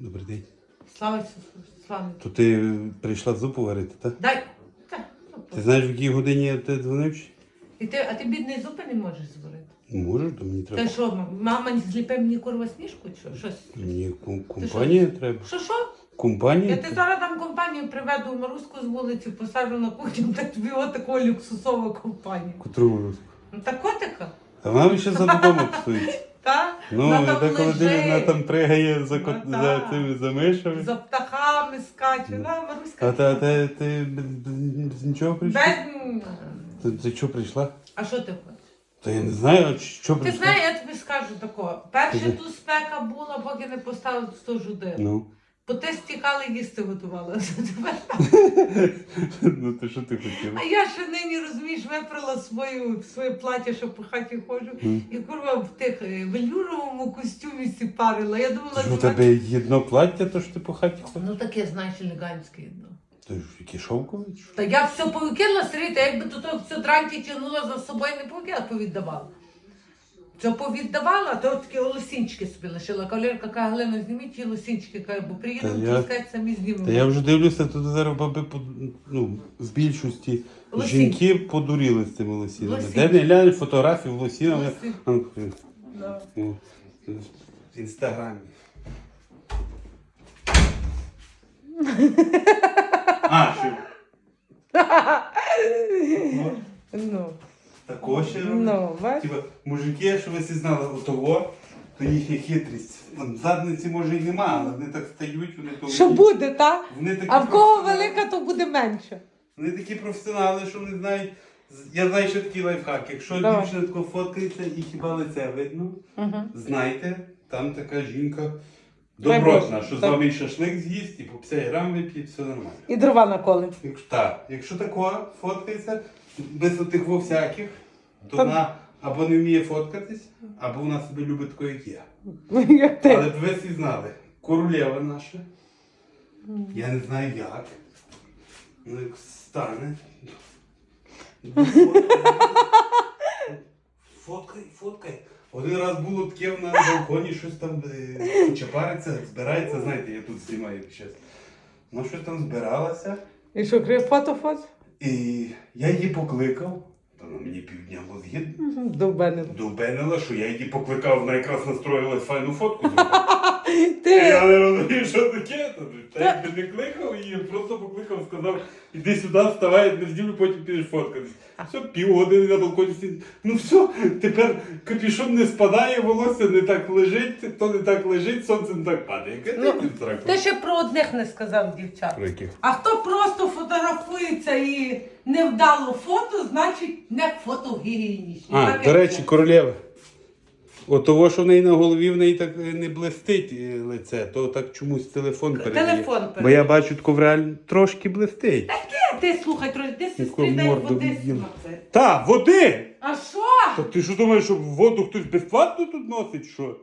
Добрий день. Слава Ісусу, слава. То ти прийшла зупу варити, так? Дай. Та, ну, Ти знаєш, в якій годині тебе дзвонив? І ти, а ти бідний зупи не можеш зварити. Можеш, то мені треба. Та що, мама зліпе мені курва сніжку? чи Що? Щось? Мені ком- компанія треба. Що, що? Компанія? Я ти зараз там компанію приведу Маруску з вулиці, посаджу на кухню, та тобі отаку люксусова компанія. Котру вируску? Ну та котика, А вона ще за додому стоїть. Ну, Вона там лежить. дивись, вона там пригає за, Ну, кот- так. за цими за мишами. За птахами скаче. На, Маруська. А та, та ти, без, нічого прийшла? Без... Ти, ти чого прийшла? А що ти хочеш? Та я не знаю, а що Ти прийшла. знаєш, я тобі скажу такого. Перше Кажи. тут спека була, поки не поставили ту жудину. Ну. Бо ти стікали їсти готувала. ну ти що ти хотіла? А я ще нині, розумієш, випрала свою, своє плаття, що по хаті ходжу, і курва в тих е, велюровому костюмі сіпарила. Я думала, Що у тебе єдно плаття, то що ти по хаті ходиш? Ну таке, знаєш, елегантське. Ну. Ти ж чи що? Та я все повикинула, Сергій, та якби до того все дранті тягнула за собою, не повіддавала. Це повіддавала, то такі лосінчики собі лишила. Кавалерка каже, Галина, зніміть ті лосінчики, каже, бо приїдемо, Та я- самі знімемо. Та я вже дивлюся, тут зараз баби по- ну, з більшості Лосін. жінки подуріли з цими лосінами. Лосін. Де не глянь фотографії лосінами. Лосін. А, ну, Да. В інстаграмі. А, що? Ну, Також ще роблять. ну, бач. Типа, мужики, що ви всі знали, отого, то їхня хитрість. Вон, Задниці може і нема, але вони так стають, вони то. Що буде, так? Вони такі А в кого професіонали. велика, то буде менше. Вони такі професіонали, що вони знають. Я знаю, що такий лайфхак. Якщо Давай. дівчина тако фоткається і хіба лице видно, знайте, там така жінка Дай добротна, Боже. що з Так. вами і шашлик з'їсть, і по 50 грам вип'є, все нормально. І дрова наколим. Якщо, так, якщо такого фоткається, без отих во всяких, то Там- вона або не вміє фоткатись, або вона себе любить такою, як я. Як ти. Але б ви всі знали, королева наша, я не знаю як. Ну як стане. Фоткай, фоткай. Один раз було таке на балконі, щось там е, чапариться, збирається, знаєте, я тут знімаю щось. Ну щось там збиралася. І що, крив фото фото? І я її покликав, вона мені півдня мозги Довбеним. довбенила, що я її покликав, вона якраз настроїла файну фотку. Ти. Я не розумію, що таке. Та якби не кликав її, просто покликав, сказав, іди сюди, вставай, не зділю, потім підеш фоткатись. Все, півгодини на балконі сидить. Ну все, тепер капюшон не спадає, волосся не так лежить, то не так лежить, сонце не так падає. Яке Ну, ти ще про одних не сказав, дівчат. Про яких? А хто просто фотографується і невдало фото, значить не фотогенічний. А, Так, до як речі, я. королева. От того, що в неї на голові в неї так е, не блистить е, лице, то так чомусь телефон передає. Телефон Бо я бачу, тако в реально трошки блистить. Е, Ти слухай, трохи, ти сестри дай води. Та, води! А що? Та ти що думаєш, що воду хтось безплатно тут носить, що?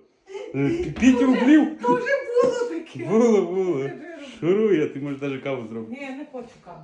Е, П'ять рублів? То вже було таке. Було, було. Шуруй, а ти можеш навіть каву зробити. Ні, я не хочу каву.